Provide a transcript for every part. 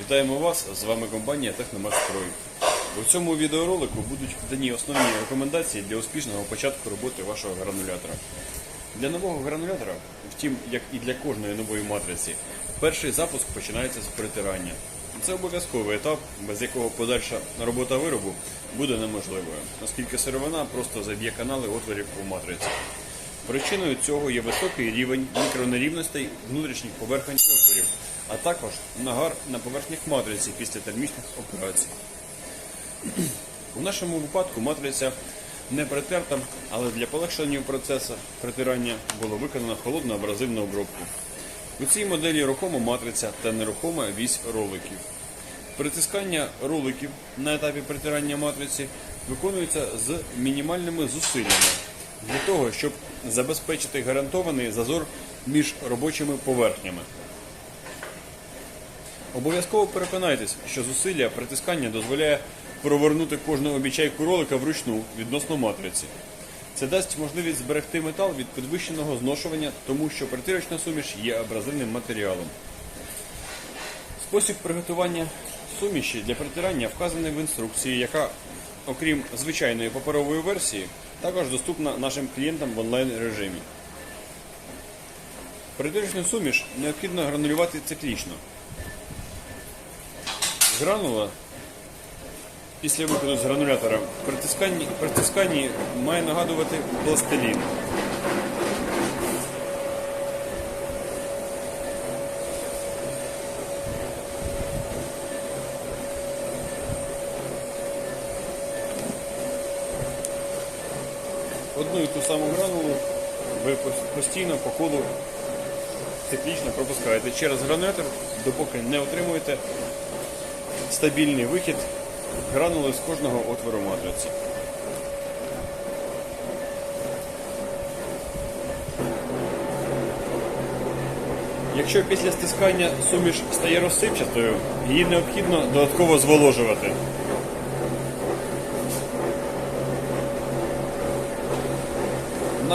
Вітаємо вас! З вами компанія Техномашстрой. У цьому відеоролику будуть дані основні рекомендації для успішного початку роботи вашого гранулятора. Для нового гранулятора, втім, як і для кожної нової матриці, перший запуск починається з притирання. Це обов'язковий етап, без якого подальша робота виробу буде неможливою, оскільки сировина просто заб'є канали отворів у матриці. Причиною цього є високий рівень мікронерівностей внутрішніх поверхень отворів, а також нагар на поверхнях матриці після термічних операцій. У нашому випадку матриця не притерта, але для полегшення процесу притирання було виконано холодну абразивну обробку. У цій моделі рухома матриця та нерухома вісь роликів. Притискання роликів на етапі притирання матриці виконується з мінімальними зусиллями для того, щоб забезпечити гарантований зазор між робочими поверхнями. Обов'язково переконайтесь, що зусилля притискання дозволяє провернути кожну обічайку ролика вручну відносно матриці. Це дасть можливість зберегти метал від підвищеного зношування, тому що притирочна суміш є абразивним матеріалом. Спосіб приготування суміші для притирання вказаний в інструкції, яка, окрім звичайної паперової версії, також доступна нашим клієнтам в онлайн режимі. Притирочну суміш необхідно гранулювати циклічно. Гранула після виходу з гранулятора при тисканні, при тисканні має нагадувати пластилін. Одну і ту саму гранулу ви постійно по колу циклічно пропускаєте через гранулятор, допоки не отримуєте стабільний вихід гранули з кожного отвору матриці. Якщо після стискання суміш стає розсипчатою, її необхідно додатково зволожувати.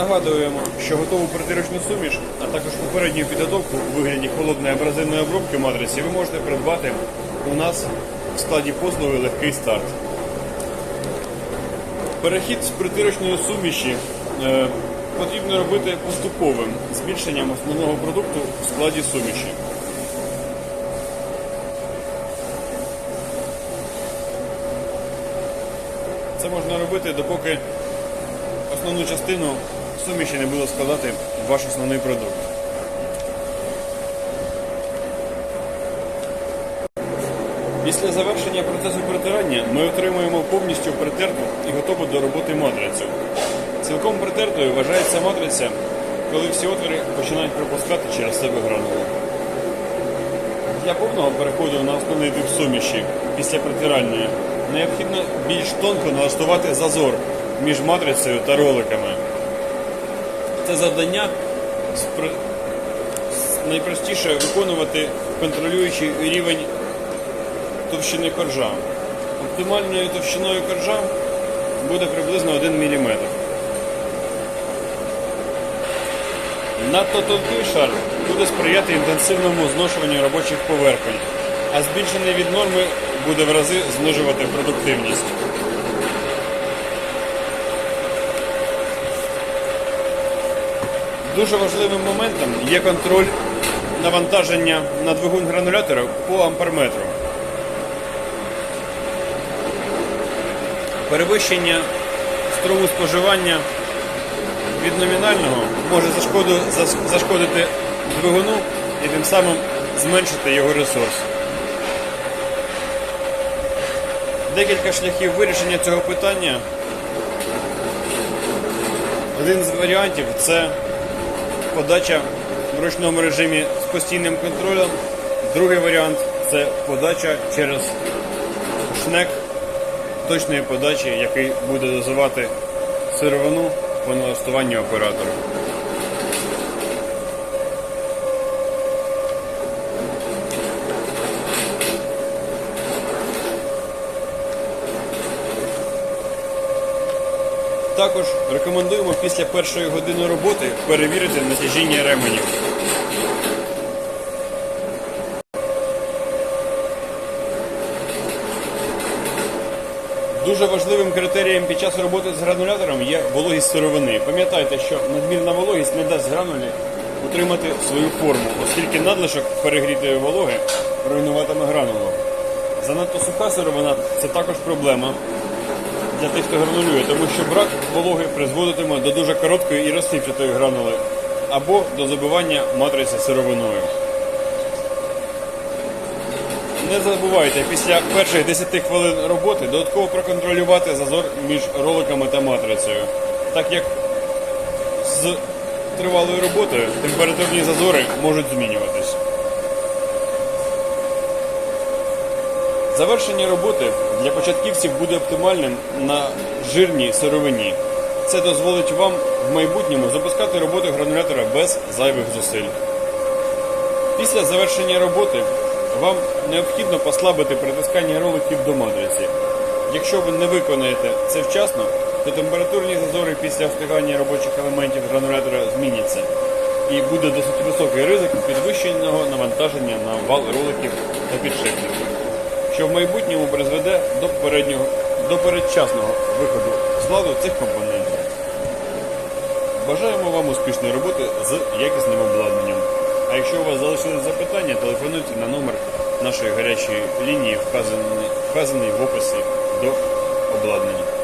Нагадуємо, що готову притирочну суміш, а також попередню підготовку у вигляді холодної абразивної обробки матриці ви можете придбати у нас в складі послуги легкий старт. Перехід з притирочної суміші е, потрібно робити поступовим збільшенням основного продукту в складі суміші. Це можна робити допоки основну частину суміші не буде складати ваш основний продукт. Після завершення процесу притирання ми отримуємо повністю притерту і готову до роботи матрицю. Цілком притертою вважається матриця, коли всі отвори починають пропускати через себе гранулу. Для повного переходу на основний тип суміші після притирання необхідно більш тонко налаштувати зазор між матрицею та роликами. Це завдання найпростіше виконувати контролюючи рівень товщини коржа. Оптимальною товщиною коржа буде приблизно 1 мм. Надто тонкий шар буде сприяти інтенсивному зношуванню робочих поверхонь, а збільшений від норми буде в рази знижувати продуктивність. Дуже важливим моментом є контроль навантаження на двигун гранулятора по амперметру. Перевищення струму споживання від номінального може зашкодити двигуну і тим самим зменшити його ресурс. Декілька шляхів вирішення цього питання. Один з варіантів це подача в ручному режимі з постійним контролем. Другий варіант це подача через шнек точної подачі, який буде дозувати сировину по налаштуванню оператора. Також рекомендуємо після першої години роботи перевірити натяжіння ременів. Дуже важливим критерієм під час роботи з гранулятором є вологість сировини. Пам'ятайте, що надмірна вологість не дасть гранулі утримати свою форму, оскільки надлишок перегрітої вологи руйнуватиме гранулу. Занадто суха сировина це також проблема для тих, хто гранулює, тому що брак вологи призводитиме до дуже короткої і розсипчатої гранули або до забивання матриці сировиною. Не забувайте після перших 10 хвилин роботи додатково проконтролювати зазор між роликами та матрицею, так як з тривалою роботою температурні зазори можуть змінюватись. Завершення роботи для початківців буде оптимальним на жирній сировині. Це дозволить вам в майбутньому запускати роботу гранулятора без зайвих зусиль. Після завершення роботи вам необхідно послабити притискання роликів до матриці. Якщо ви не виконаєте це вчасно, то температурні зазори після встигання робочих елементів гранулятора зміняться. І буде досить високий ризик підвищеного навантаження на вал роликів та підшипників, що в майбутньому призведе до, переднього, до передчасного виходу з ладу цих компонентів. Бажаємо вам успішної роботи з якісним обладнанням. А якщо у вас залишились запитання, телефонуйте на номер нашої гарячої лінії, вказаний, вказаний в описі до обладнання.